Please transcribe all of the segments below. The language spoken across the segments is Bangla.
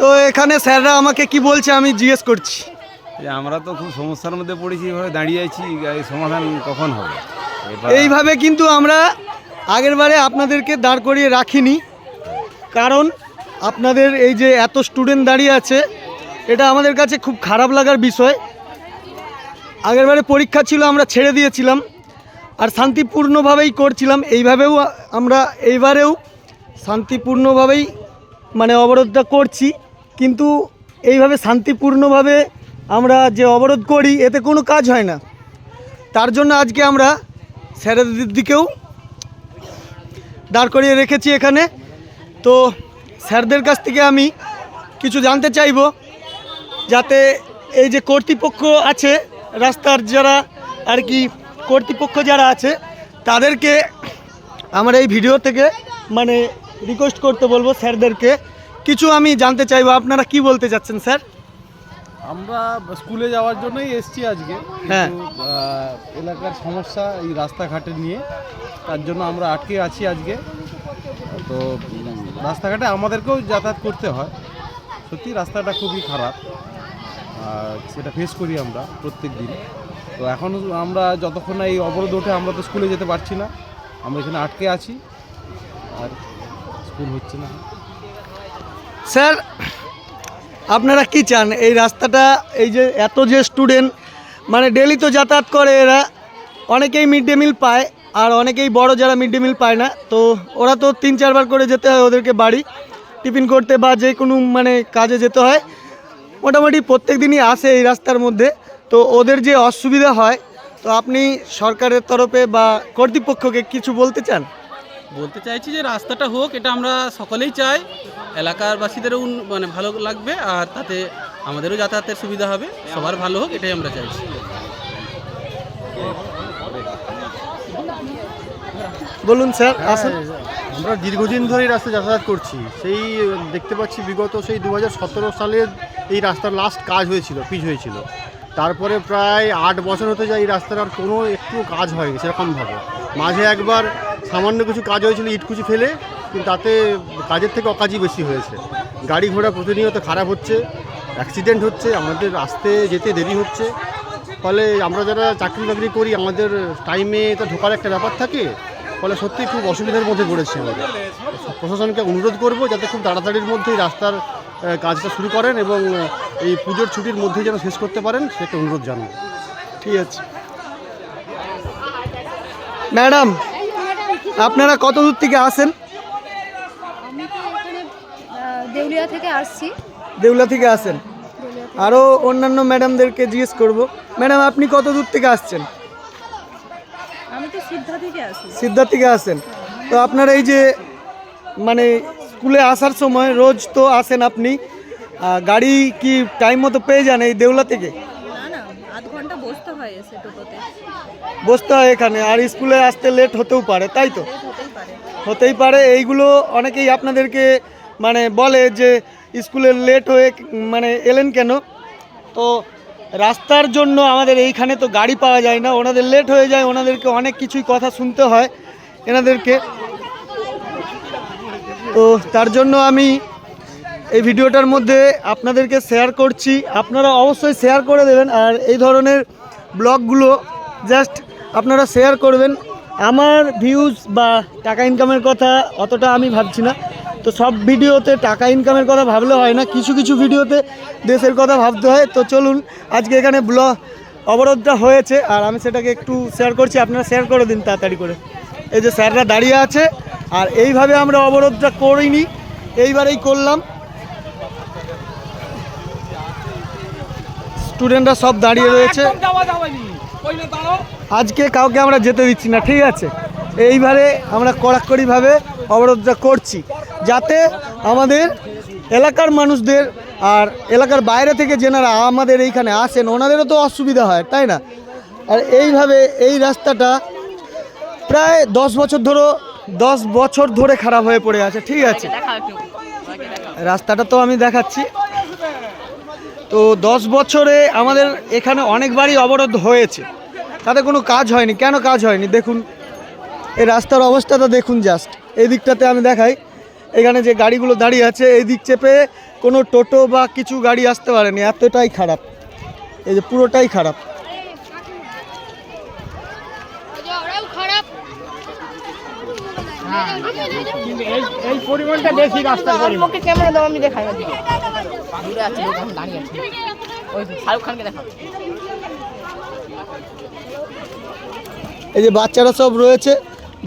তো এখানে স্যাররা আমাকে কি বলছে আমি জিজ্ঞেস করছি। যে আমরা তো খুব সমস্যার মধ্যে পড়েছি এভাবে দাঁড়িয়ে আছি এই সমাধান কখন হবে? এইভাবে কিন্তু আমরা আগেরবারে আপনাদেরকে দাঁড় করিয়ে রাখিনি কারণ আপনাদের এই যে এত স্টুডেন্ট দাঁড়িয়ে আছে এটা আমাদের কাছে খুব খারাপ লাগার বিষয়। আগেরবারে পরীক্ষা ছিল আমরা ছেড়ে দিয়েছিলাম আর শান্তিপূর্ণভাবেই করছিলাম। এইভাবেও আমরা এইবারেও শান্তিপূর্ণভাবেই মানে অবরোধটা করছি। কিন্তু এইভাবে শান্তিপূর্ণভাবে আমরা যে অবরোধ করি, এতে কোনো কাজ হয় না। তার জন্য আজকে আমরা স্যারেদের দিকেও দাঁড় করিয়ে রেখেছি এখানে। তো স্যারদের কাছ থেকে আমি কিছু জানতে চাইব, যাতে এই যে কর্তৃপক্ষ আছে, রাস্তার যারা আর কি কর্তৃপক্ষ যারা আছে, তাদেরকে আমার এই ভিডিও থেকে মানে রিকোয়েস্ট করতে বলব স্যারদেরকে। কিছু আমি জানতে চাইব আপনারা কি বলতে চাচ্ছেন স্যার? আমরা স্কুলে যাওয়ার জন্যই এসছি আজকে। হ্যাঁ। এলাকার সমস্যা এই রাস্তাঘাটে নিয়ে তার জন্য আমরা আটকে আছি আজকে। তো রাস্তাঘাটে আমাদেরকেও যাতায়াত করতে হয়। সত্যি রাস্তাটা খুবই খারাপ। আর সেটা ফেস করি আমরা প্রত্যেক দিন। তো এখন আমরা যতক্ষণ না এই অবরোধ ওঠে আমরা তো স্কুলে যেতে পারছি না। আমরা এখানে আটকে আছি। আর স্কুল হচ্ছে না। স্যার, আপনারা কি চান? এই রাস্তাটা, এই যে এত যে স্টুডেন্ট মানে ডেলি তো যাতায়াত করে এরা, অনেকেই মিড ডে মিল পায় আর অনেকেই বড় যারা মিড ডে মিল পায় না। তো ওরা তো তিন চারবার করে যেতে হয় ওদেরকে বাড়ি। টিফিন করতে বা যে কোনো মানে কাজে যেতে হয়। মোটামুটি প্রত্যেক দিনই আসে এই রাস্তার মধ্যে। তো ওদের যে অসুবিধা হয়, তো আপনি সরকারের তরফে বা কর্তৃপক্ষকে কিছু বলতে চান? বলতে চাইছি যে রাস্তাটা হোক এটা আমরা সকলেই চাই। এলাকার বাসীদেরও মানে ভালো লাগবে আর তাতে আমাদেরও যাতায়াতের সুবিধা হবে। সবার ভালো হোক এটাই আমরা চাইছি। বলুন স্যার আসুন। আমরা দীর্ঘদিন ধরে এই রাস্তায় যাতায়াত করছি। সেই দেখতে পাচ্ছি বিগত সেই দু হাজার সতেরো সালের এই রাস্তার লাস্ট কাজ হয়েছিল পিচ হয়েছিল। তারপরে প্রায় আট বছর হতে যায় এই রাস্তার আর কোনো একটু কাজ হয়নি সেরকমভাবে। মাঝে একবার সামান্য কিছু কাজ হয়েছিল ইটকুচি ফেলে, কিন্তু তাতে কাজের থেকে অকাজই বেশি হয়েছে। গাড়ি ঘোড়া প্রতিনিয়ত খারাপ হচ্ছে অ্যাক্সিডেন্ট হচ্ছে, আমাদের আসতে যেতে দেরি হচ্ছে। ফলে আমরা যারা চাকরি বাকরি করি, আমাদের টাইমে তো ঢোকার একটা ব্যাপার থাকে, ফলে সত্যি খুব অসুবিধার মধ্যে পড়েছি আমাদের প্রশাসনকে অনুরোধ করব যাতে খুব তাড়াতাড়ির মধ্যেই রাস্তার কাজটা শুরু করেন এবং এই পুজোর ছুটির মধ্যে যেন শেষ করতে পারেন সেটা অনুরোধ জানাব। ঠিক আছে। ম্যাডাম আপনারা কত দূর থেকে আসেন? আমি তো এখানে দেউলিয়া থেকে আসছি। দেউলা থেকে আসেন? আরও অন্যান্য ম্যাডামদেরকে জিজ্ঞেস করব। ম্যাডাম আপনি কত দূর থেকে আসছেন? আমি তো সিদ্ধা থেকে আসি সিদ্ধা থেকে আসেন। তো আপনার এই যে মানে স্কুলে আসার সময় রোজ তো আসেন আপনি। গাড়ি কি টাইম মতো পেয়ে যান এই দেউলা থেকে? বসতে হয় এসে টোটোতে। বসতে হয় এখানে আর স্কুলে আসতে লেট হতেও পারে তাই তো? হতেই পারে এইগুলো অনেকেই আপনাদেরকে মানে বলে যে স্কুলে লেট হয়ে মানে এলেন কেন? তো রাস্তার জন্য আমাদের এইখানে তো গাড়ি পাওয়া যায় না ওনাদের লেট হয়ে যায় ওনাদেরকে অনেক কিছুই কথা শুনতে হয় এনাদেরকে। তো তার জন্য আমি এই ভিডিওটার মধ্যে আপনাদেরকে শেয়ার করছি। আপনারা অবশ্যই শেয়ার করে দেবেন। আর এই ধরনের ব্লগগুলো জাস্ট আপনারা শেয়ার করবেন। আমার ভিউজ বা টাকা ইনকামের কথা অতটা আমি ভাবছি না। তো সব ভিডিওতে টাকা ইনকামের কথা ভাবলে হয় না। কিছু কিছু ভিডিওতে দেশের কথা ভাবতে হয়। তো চলুন, আজকে এখানে ব্লগ অবরোধটা হয়েছে। আর আমি সেটাকে একটু শেয়ার করছি। আপনারা শেয়ার করে দিন তাড়াতাড়ি করে। এই যে স্যাররা দাঁড়িয়ে আছে। আর এইভাবে আমরা অবরোধটা করিনি। এইবারেই করলাম। স্টুডেন্টরা সব দাঁড়িয়ে রয়েছে। আজকে কাউকে আমরা যেতে দিচ্ছি না ঠিক আছে? এইবারে আমরা কড়াকড়িভাবে অবরোধটা করছি যাতে আমাদের এলাকার মানুষদের আর এলাকার বাইরে থেকে যেনারা আমাদের এইখানে আসেন ওনাদেরও তো অসুবিধা হয় তাই না? আর এইভাবে এই রাস্তাটা প্রায় দশ বছর ধরে দশ বছর ধরে খারাপ হয়ে পড়ে আছে ঠিক আছে? রাস্তাটা তো আমি দেখাচ্ছি। তো দশ বছরে আমাদের এখানে অনেকবারই অবরোধ হয়েছে। তাতে কোনো কাজ হয়নি। কেন কাজ হয়নি? দেখুন, এই রাস্তার অবস্থাটা দেখুন জাস্ট এই দিকটাতে আমি দেখাই। এখানে যে গাড়িগুলো দাঁড়িয়ে আছে, এই দিক চেপে কোনো টোটো বা কিছু গাড়ি আসতে পারেনি। এতটাই খারাপ। এই যে পুরোটাই খারাপ। খারাপ। এই পরিমাণটা বেশি রাস্তার পরিমাণ আমাকে ক্যামেরা দাও আমি দেখাই দূরে আছে দাঁড়িয়ে আছে। ওই শাহরুখ খানকে দেখাও। এই যে বাচ্চারা সব রয়েছে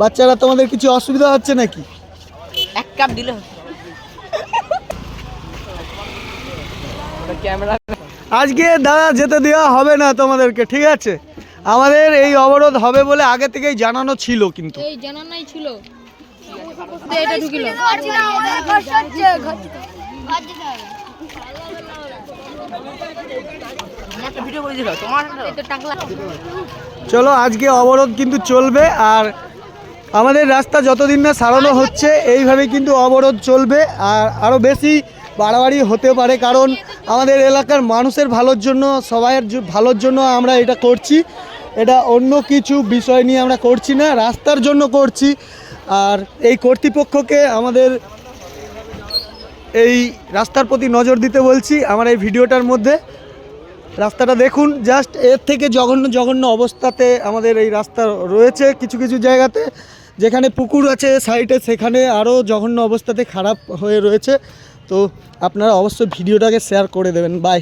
বাচ্চারা তোমাদের কিছু অসুবিধা হচ্ছে নাকি? এক কাপ দিলে ক্যামেরা। আজকে দাদা যেতে দেওয়া হবে না তোমাদেরকে ঠিক আছে? আমাদের এই অবরোধ হবে বলে আগে থেকেই জানানো ছিল কিন্তু। এই জানানাই ছিল। এটা ঢুকিল চলো আজকে অবরোধ কিন্তু চলবে আর আমাদের রাস্তা যতদিন না সারানো হচ্ছে এইভাবে কিন্তু অবরোধ চলবে আর আরও বেশি বাড়াবাড়ি হতে পারে কারণ আমাদের এলাকার মানুষের ভালোর জন্য, সবাইয়ের ভালোর জন্য আমরা এটা করছি। এটা অন্য কিছু বিষয় নিয়ে আমরা করছি না, রাস্তার জন্য করছি। আর এই কর্তৃপক্ষকে আমাদের এই রাস্তার প্রতি নজর দিতে বলছি আমার এই ভিডিওটার মধ্যে। রাস্তাটা দেখুন, জাস্ট এর থেকে জঘন্য জঘন্য অবস্থাতে আমাদের এই রাস্তা রয়েছে কিছু কিছু জায়গাতে। যেখানে পুকুর আছে সাইডে সেখানে আরও জঘন্য অবস্থাতে খারাপ হয়ে রয়েছে। তো আপনারা অবশ্যই ভিডিওটাকে শেয়ার করে দেবেন বাই